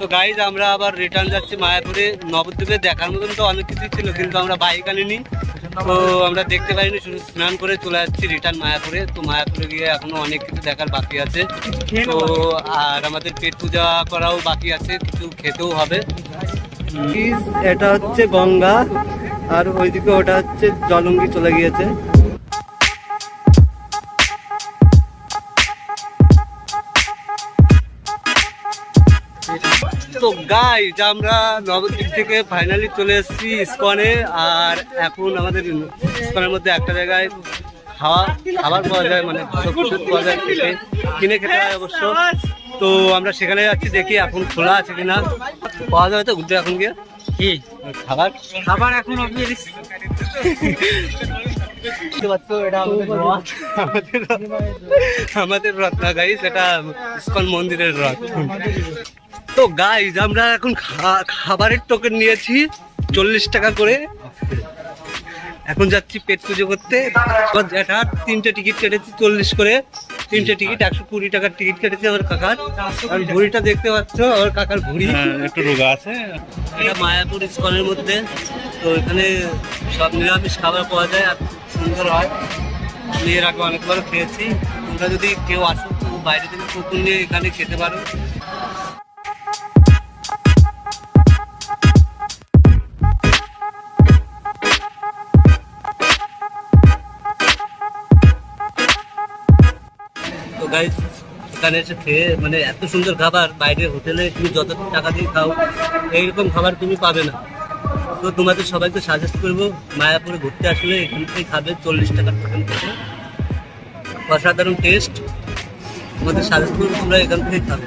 তো গাইজ আমরা আবার রিটার্ন যাচ্ছি মায়াপুরে। নবদ্বীপে দেখার মতন তো অনেক কিছু ছিল, কিন্তু আমরা বাইক আনিনি। তো আমরা দেখতে পাইনি, শুধু স্নান করে চলে যাচ্ছি রিটার্ন মায়াপুরে। তো মায়াপুরে গিয়ে এখনও অনেক কিছু দেখার বাকি আছে। তো আর আমাদের পেট পূজা করাও বাকি আছে, কিছু খেতেও হবে। এটা হচ্ছে গঙ্গা, আর ওইদিকে ওটা হচ্ছে জলঙ্গি চলে গিয়েছে। তো গাইজ আমরা নবদ্বীপ থেকে ফাইনালি চলে এসেছি ইস্কনে আর এখন আমাদের ইস্কনের মধ্যে একটা জায়গায় খাওয়া খাবার পাওয়া যায় মানে পাওয়া যায় খেতে কিনে খেতে হয় অবশ্য। তো আমরা সেখানে যাচ্ছি দেখি এখন খোলা আছে কিনা। পাওয়া যাবে তো ঘুরতে এখন গিয়ে? কি? খাবার? খাবার এখন আমাদের রথ। না গাইজ এটা ইস্কন মন্দিরের রথ। তো গাইজ আমরা এখন খাবারের টোকেন নিয়েছি চল্লিশ টাকা করে। এখন যাচ্ছি পেট পুজো করতে। জ্যাঠার তিনটে টিকিট কেটেছি চল্লিশ করে। তিনটে টিকিট একশো কুড়ি টাকার টিকিট কেটেছে আমার কাকার। আর ঘুড়িটা দেখতে পাচ্ছ আমার কাকার ঘুড়ি। একটু রোগা আছে। এটা মায়াপুর ইস্কনের মধ্যে। তো এখানে সব নিরামিষ খাবার পাওয়া যায় আর খুব সুন্দর হয়। আমি এর আগে অনেকবার খেয়েছি। তোমরা যদি কেউ আসো তো বাইরে থেকে কুকুর নিয়ে এখানে খেতে পারো। তো গাইস এখানে এসে খেয়ে মানে এত সুন্দর খাবার, বাইরে হোটেলে তুমি যত টাকা দিয়ে খাও, এইরকম খাবার তুমি পাবে না। তো তোমাদের সবাইকে সাজেস্ট করব, মায়াপুরে ঘুরতে আসলে এখান থেকে খাবে চল্লিশ টাকার টোকেন থেকে অসাধারণ টেস্ট তোমাদের সাজেস্ট করব তোমরা এখান থেকে খাবে।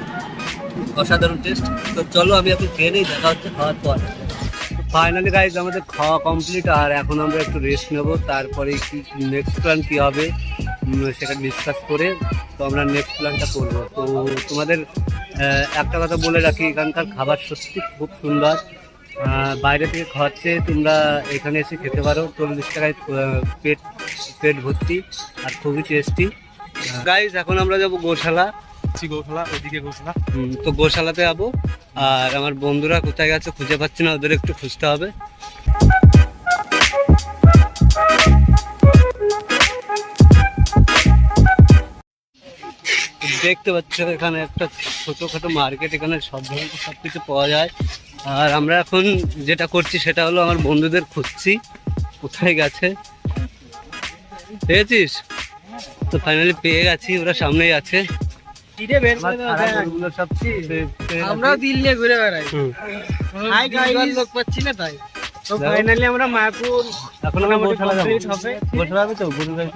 অসাধারণ টেস্ট তো চলো আমি এখন খেয়ে নিই, দেখা হচ্ছে খাওয়ার পর। ফাইনালি গাইজ আমাদের খাওয়া কমপ্লিট আর এখন আমরা একটু রেস্ট নেব, তারপরে কি নেক্সট প্ল্যান কী হবে? সেটা ডিসকাস করে তো আমরা নেক্সট প্ল্যানটা করব। তো তোমাদের একটা কথা বলে রাখি এখানকার খাবার সত্যি খুব সুন্দর। বাইরে থেকে খাওয়াচ্ছে তোমরা এখানে এসে খেতে পারো। চল্লিশ টাকায় পেট পেট ভর্তি আর খুবই টেস্টি গাইজ এখন আমরা যাব গোশালা। গৌশালা ওইদিকে গৌশালা। তো গোশালাতে যাব। আর আমার বন্ধুরা কোথায় গেছে খুঁজে পাচ্ছি না ওদের একটু খুঁজতে হবে। দেখতে পাচ্ছ এখানে একটা ছোটোখাটো মার্কেট এখানে সব ধরনের সব কিছু পাওয়া যায়। আর আমরা এখন যেটা করছি সেটা হলো আমার বন্ধুদের খুঁজছি কোথায় গেছে। পেয়েছিস? তো ফাইনালি পেয়ে গেছি ওরা সামনেই আছে। আমার। আমরাও ঘুরে বেড়াই। লোক পাচ্ছি না তাই। তো ফাইনালি মায়াপুর এখন আমরা হবে। হবে তো গরু গাড়ি